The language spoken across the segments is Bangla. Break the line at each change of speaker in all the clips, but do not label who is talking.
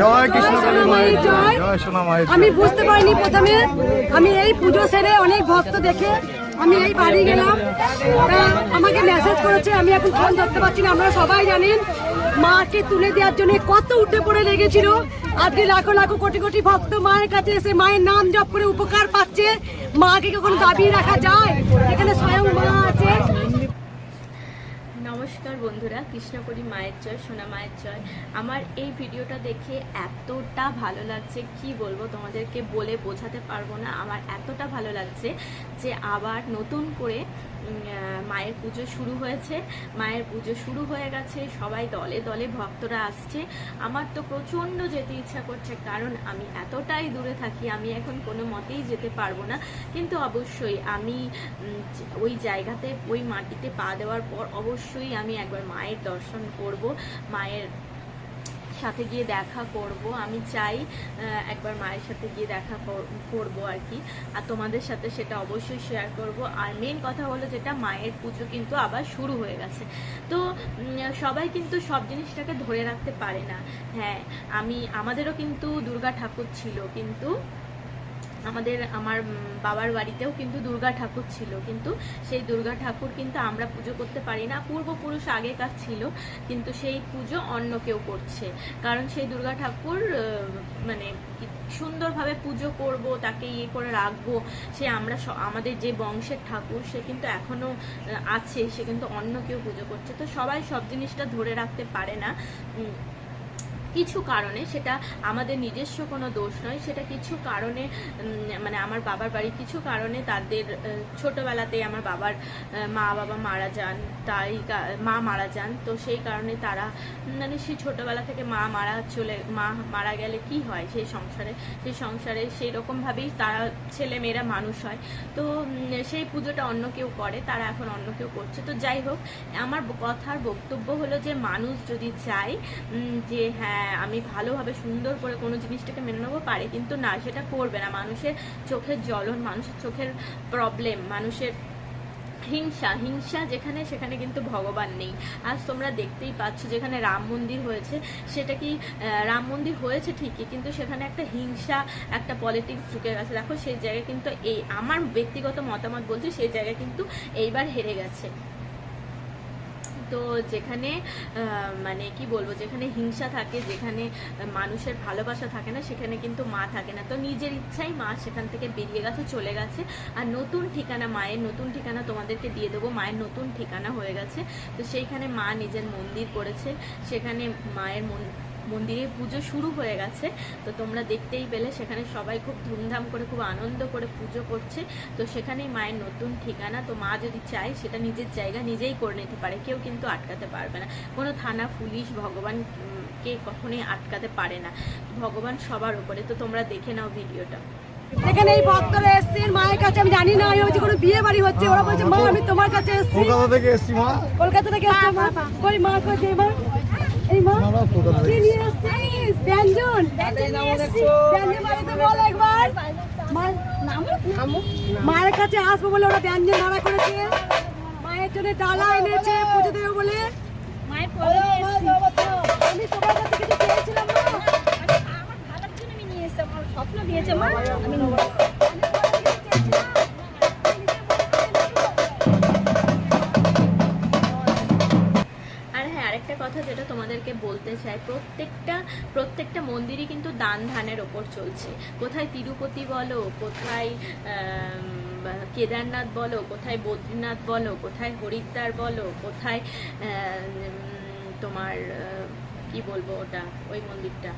জয় কৃষ্ণকালী মায়ের জয়।
জয়।
জয় সোনা মায়ের
আমি বুঝতে পারিনি প্রথমে। আমি এই পুজো সেরে অনেক ভক্ত দেখে আমি এই বাড়ি গেলাম। আমাকে মেসেজ করেছে আমি এখন ফোন ধরতে পারছি না। আপনারা সবাই জানেন মাকে তুলে দেওয়ার জন্য কত উঠে পড়ে লেগেছিল। আজকে লাখো লাখো কোটি কোটি ভক্ত মায়ের কাছে এসে মায়ের নাম জপ করে উপকার পাচ্ছে। মাকে কখনো দাবিয়ে রাখা যায়? এখানে স্বয়ং মা আছে।
নমস্কার বন্ধুরা, কৃষ্ণপুরী মায়ের জয়, সোনা মায়ের জয়। আমার এই ভিডিওটা দেখে এতটা ভালো লাগছে, কি বলব তোমাদেরকে বলে বোঝাতে পারব না। আমার এতটা ভালো লাগছে যে আবার নতুন করে মায়ের পুজো শুরু হয়েছে। মায়ের পুজো শুরু হয়ে গেছে। সবাই দলে দলে ভক্তরা আসছে। আমার তো প্রচণ্ড যেতে ইচ্ছা করছে, কারণ আমি এতটাই দূরে থাকি, আমি এখন কোনো মতেই যেতে পারব না। কিন্তু অবশ্যই আমি ওই জায়গাতে, ওই মাটিতে পা দেওয়ার পর অবশ্যই আমি একবার মায়ের দর্শন করব। মায়ের সাথে গিয়ে দেখা করব। আমি চাই একবার মায়ের সাথে গিয়ে দেখা কর- করব আর কি। আর তোমাদের সাথে সেটা অবশ্যই শেয়ার করব। আর মেন কথা হলো যেটা, মায়ের পুজো কিন্তু আবার শুরু হয়ে গেছে। তো সবাই কিন্তু সব জিনিসটাকে ধরে রাখতে পারে না। হ্যাঁ আমি, আমাদেরও কিন্তু দুর্গা ঠাকুর ছিল, কিন্তু আমাদের আমার বাবার বাড়িতেও কিন্তু দুর্গা ঠাকুর ছিল। কিন্তু সেই দুর্গা ঠাকুর কিন্তু আমরা পুজো করতে পারি না। পূর্বপুরুষ আগেকার ছিল কিন্তু সেই পুজো অন্য কেউ করছে। কারণ সেই দুর্গা ঠাকুর মানে সুন্দরভাবে পুজো করব তাকে ইয়ে করে রাখব। সে আমরা আমাদের যে বংশের ঠাকুর সে কিন্তু এখনও আহ, আছে। সে কিন্তু অন্য কেউ পুজো করছে। তো সবাই সব জিনিসটা ধরে রাখতে পারে না। কিছু কারণে সেটা আমাদের নিজস্ব কোনো দোষ নয়, সেটা কিছু কারণে মানে আমার বাবার বাড়ি কিছু কারণে তাদের ছোটবেলাতে আমার বাবার মা বাবা মারা যান, তাই মা মারা যান, তো সেই কারণে তারা মানে সেই ছোটোবেলা থেকে মা মারা চলে, মা মারা গেলে কি হয় সেই সংসারে? সেই সংসারে সেই রকমভাবেই তারা ছেলে মেয়েরা মানুষ হয়। তো সেই পুজোটা অন্য কেউ করে, তারা এখন অন্য কেউ করছে। তো যাই হোক, আমার কথার বক্তব্য হলো যে মানুষ যদি চায় যে হ্যাঁ আমি ভালোভাবে সুন্দর করে কোনো জিনিসটাকে মেনে নেব, পারে। কিন্তু না, সেটা করবে না। মানুষের চোখের জ্বলন, মানুষের চোখের প্রবলেম মানুষের হিংসা। হিংসা যেখানে, সেখানে কিন্তু ভগবান নেই। আজ তোমরা দেখতেই পাচ্ছ, যেখানে রাম মন্দির হয়েছে, সেটা কি রাম মন্দির হয়েছে ঠিকই, কিন্তু সেখানে একটা হিংসা, একটা পলিটিক্স ঢুকে গেছে। দেখো, সেই জায়গায় কিন্তু এই, আমার ব্যক্তিগত মতামত বলছি, সেই জায়গায় কিন্তু এইবার হেরে গেছে। তো যেখানে মানে কি বলব, যেখানে হিংসা থাকে, যেখানে মানুষের ভালোবাসা থাকে না, সেখানে কিন্তু মা থাকে না। তো নিজের ইচ্ছাই মা সেখান থেকে বেরিয়ে গেছে, চলে গেছে। আর নতুন ঠিকানা, মায়ের নতুন ঠিকানা তোমাদেরকে দিয়ে দেবো, মায়ের নতুন ঠিকানা হয়ে গেছে। তো সেইখানে মা নিজের মন্দির করেছে, সেখানে মায়ের মন মন্দিরে পুজো শুরু হয়ে গেছে। তো তোমরা দেখতেই পেলে সেখানে সবাই খুব ধুমধাম করে খুব আনন্দ করে পুজো করছে। তো সেখানেই মায়ের নতুন ঠিকানা তো মা যদি চায় সেটা নিজের জায়গা নিজেই করে নিতে পারে। কেউ কিন্তু আটকাতে পারবে না। কোনো থানা পুলিশ ভগবান কে কখনোই আটকাতে পারে না। ভগবান সবার উপরে। তো তোমরা দেখে নাও ভিডিওটা।
এখানে এই ভক্তরা এসছেন মায়ের কাছে আমি জানি না আমি কোনো বিয়ে বাড়ি হচ্ছে ওরা বলছে মা আমি তোমার কাছে এসছি।
কলকাতা থেকে এসছি মা।
কলকাতা থেকে এসছে মা? কই মা কই মা? এই মা কি নিয়ে এসছিস ব্যঞ্জন ব্যঞ্জন বল একবার। মায়ের কাছে আসব বলে ওরা ব্যঞ্জন ভাড়া করেছে। মায়ের জন্য ডালা এনেছে পুজো দেবে বলে।
মায়ের
ও
পরে
মা, নমস্কার। আমি তোমার কাছে কিছু চেয়েছিলাম না।
আমার ভালোর জন্য আমি নিয়ে এসেছি আমার স্বপ্ন দিয়েছে মা। আমি
প্রত্যেকটা মন্দিরই কিন্তু দান ধানের ওপর চলছে। কোথায় তিরুপতি বলো, কোথায় কেদারনাথ বলো, কোথায় বদ্রীনাথ বলো, কোথায় হরিদ্বার বলো, কোথায় তোমার কি বলব ওটা, ওই মন্দিরটা।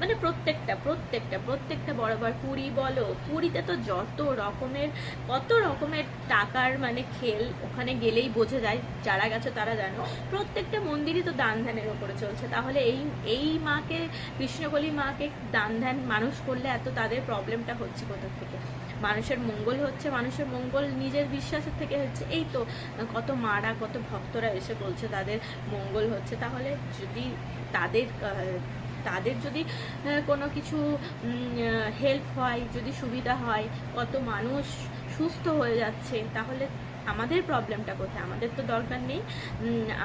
মানে প্রত্যেকটা প্রত্যেকটা প্রত্যেকটা বরাবর পুরী বলো, পুরীতে তো যত রকমের, কত রকমের টাকার মানে খেল ওখানে গেলেই বোঝা যায়, যারা গেছে তারা জানো। প্রত্যেকটা মন্দিরই তো দান ধ্যানের ওপরে চলছে। তাহলে এই এই মাকে, কৃষ্ণকলি মাকে দান ধ্যান মানুষ করলে এত তাদের প্রবলেমটা হচ্ছে কোথা থেকে? মানুষের মঙ্গল হচ্ছে, মানুষের মঙ্গল নিজের বিশ্বাসের থেকে হচ্ছে, এই তো কত মারা, কত ভক্তরা এসে বলছে তাদের মঙ্গল হচ্ছে। তাহলে যদি তাদের তাদের যদি কোনো কিছু হেল্প হয়, যদি সুবিধা হয়, কত মানুষ সুস্থ হয়ে যাচ্ছে, তাহলে আমাদের প্রবলেমটা কোথায়? আমাদের তো দরকার নেই।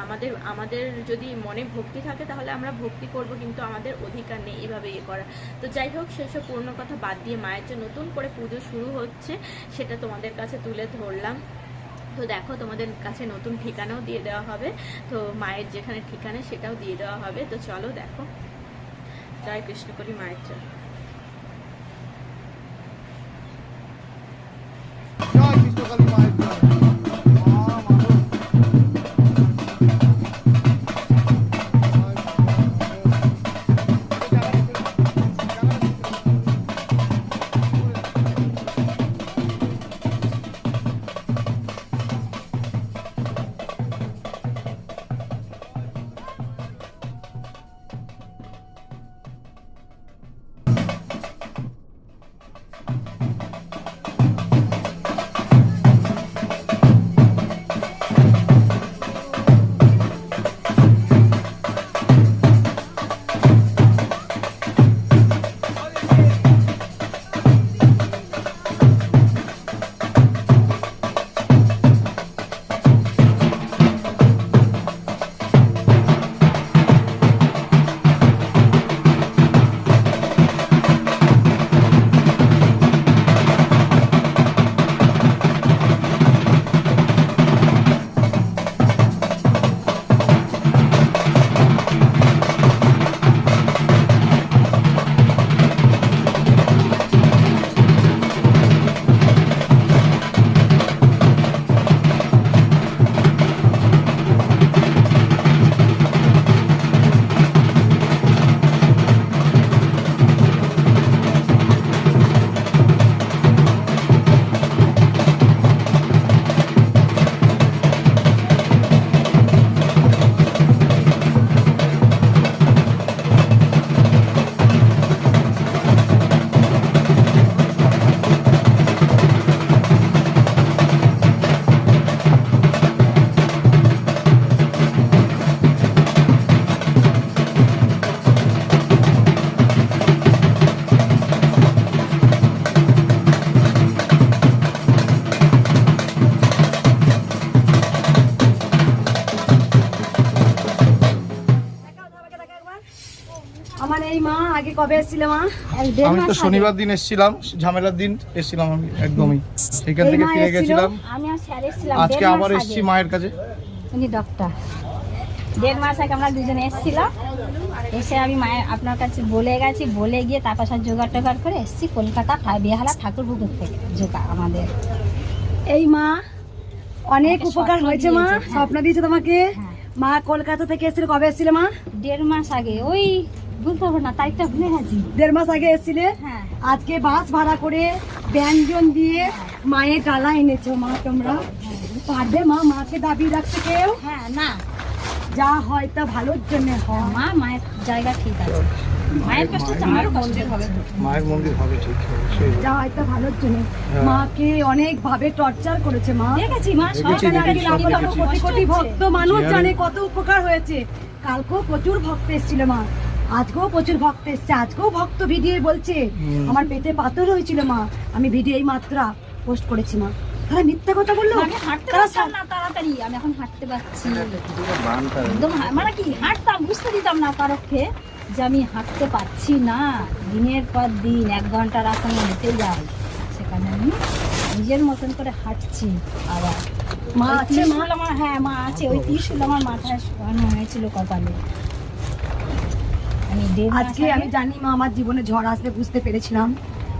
আমাদের আমাদের যদি মনে ভক্তি থাকে তাহলে আমরা ভক্তি করব, কিন্তু আমাদের অধিকার নেই এভাবে ইয়ে করা তো যাই হোক, সেসব পুরনো কথা বাদ দিয়ে মায়ের যে নতুন করে পুজো শুরু হচ্ছে, সেটা তোমাদের কাছে তুলে ধরলাম। তো দেখো, তোমাদের কাছে নতুন ঠিকানাও দিয়ে দেওয়া হবে। তো মায়ের যেখানে ঠিকানা সেটাও দিয়ে দেওয়া হবে। তো চলো দেখো। জয় কৃষ্ণ করি মায়ের জয়।
কবে এসেছিলে মা?
আমি তো শনিবার দিন এসেছিলাম ঝামেলার দিন এসেছিলাম আমি একদমই। সেখান থেকে ফিরে গেছিলাম।
আমি স্যার এসেছিলাম
আজকে আবার এসেছি মায়ের কাছে।
উনি ডক্টর দেড় মাস আগে আমরা দুজনে এসেছিলাম। এসে আমি মায়ের আপনার কাছে বলে গেছি বলে গিয়ে তারপর সব জোগাড় টোগাড় করে এসেছি কলকাতা বেহালা ঠাকুর পুকুর থেকে জোগা আমাদের।
এই মা অনেক উপকার হয়েছে মা। স্বপ্ন দিয়েছে তোমাকে।
হ্যাঁ।
মা কলকাতা থেকে এসেছিল কবে এসেছিলে মা?
দেড় মাস আগে ওই বলতে পারব না তারিখটা ভুলে গেছি।
দেড় মাস আগে এসেছিলে?
হ্যাঁ।
আজকে বাস ভাড়া করে ব্যঞ্জন দিয়ে মায়ের গালা এনেছো মা তোমরা? পারবে মা মাকে দাবি রাখতে কেউ?
হ্যাঁ না।
যা হয় তা ভালোর জন্য হয়।
মা মায়ের জায়গা ঠিক আছে। মায়ের কষ্ট আমারও কষ্ট হবে।
মায়ের মন্দির হবে ঠিক
যা হয় তা ভালোর জন্য। মাকে অনেক ভাবে টর্চার করেছে মা।
দেখেছি।
কোটি কোটি ভক্ত মানুষ জানে কত উপকার হয়েছে। কালকেও প্রচুর ভক্ত এসেছিল মা। আজকেও প্রচুর ভক্ত এসছে আজকেও ভক্ত ভিডিও বলছে আমার পেটে পাথর হয়েছিল মা আমি ভিডিও এই মাত্রা পোস্ট করেছি মা। তারা মিথ্যা কথা বলল?
আমি হাঁটতে
তারা
পারতাম না তাড়াতাড়ি আমি এখন হাঁটতে পারছি। একদম মানে কি হাঁটতাম বুঝতে দিতাম না কারোকে যে আমি হাঁটতে পারছি না। দিনের পর দিন এক ঘণ্টা রাস্তা হেঁটে যাই সেখানে আমি নিজের মতন করে হাঁটছি আবার।
মা আছে মা?
আমার হ্যাঁ মা আছে। ওই ত্রিশূল আমার মাথায় শোয়ানো হয়েছিল কপালে।
আজকে আমি জানি মা আমার জীবনে ঝড় আসবে বুঝতে পেরেছিলাম।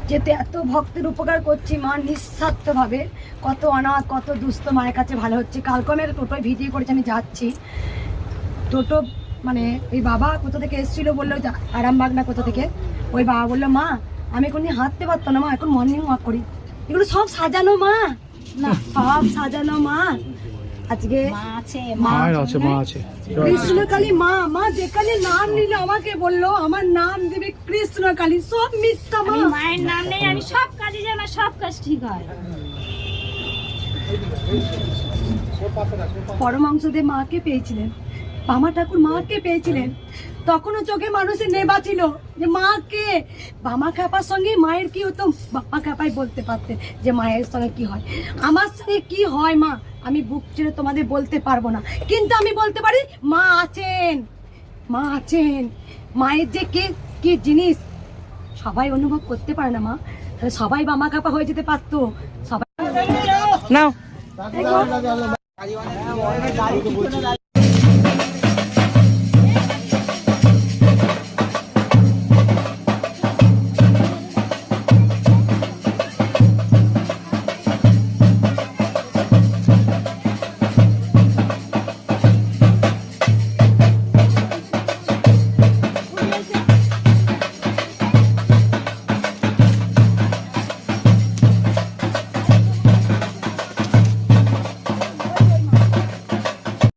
যেতে এত ভক্তের উপকার করছি মা নিঃস্বার্থ ভাবে কত অনাথ কত দুস্থ মায়ের কাছে ভালো হচ্ছে। কালকে আমি টোটোয় ভিডিও করেছি আমি যাচ্ছি। টোটো মানে ওই বাবা কোথা থেকে এসেছিল বলল আরামবাগ না কোথা থেকে? ওই বাবা বলল মা আমি কোনদিন হাঁটতে পারতাম না মা এখন মর্নিং ওয়াক করি। এগুলো সব সাজানো মা। না সব সাজানো মা। আজকে
মা আছে
মায়ের আছে মা আছে।
কৃষ্ণকালী মা মা যেখানে নাম নিলে আমাকে বলল আমার নাম দেবে কৃষ্ণকালী সব মিথ্যা মা।
মায়ের নাম নেই আমি সব কাজে সব কাজ ঠিক হয়।
মাকে পেয়েছিলেন। বামা ঠাকুর মাকে পেয়েছিলেন। তখনও চোখে মানুষের নেবা ছিল যে মাকে বামা খাপার সঙ্গে মায়ের কি হতো? বামা খাপাই বলতে পারতেন যে মায়ের সঙ্গে কি হয়? আমার সঙ্গে কি হয় মা? আমি বুক ছেড়ে তোমাদের বলতে পারব না কিন্তু আমি বলতে পারি মা আছেন মা আছেন মায়ের যে কে কি জিনিস সবাই অনুভব করতে পারে না মা তাহলে সবাই বামা কাপা হয়ে যেতে পারতো সবাই
নাও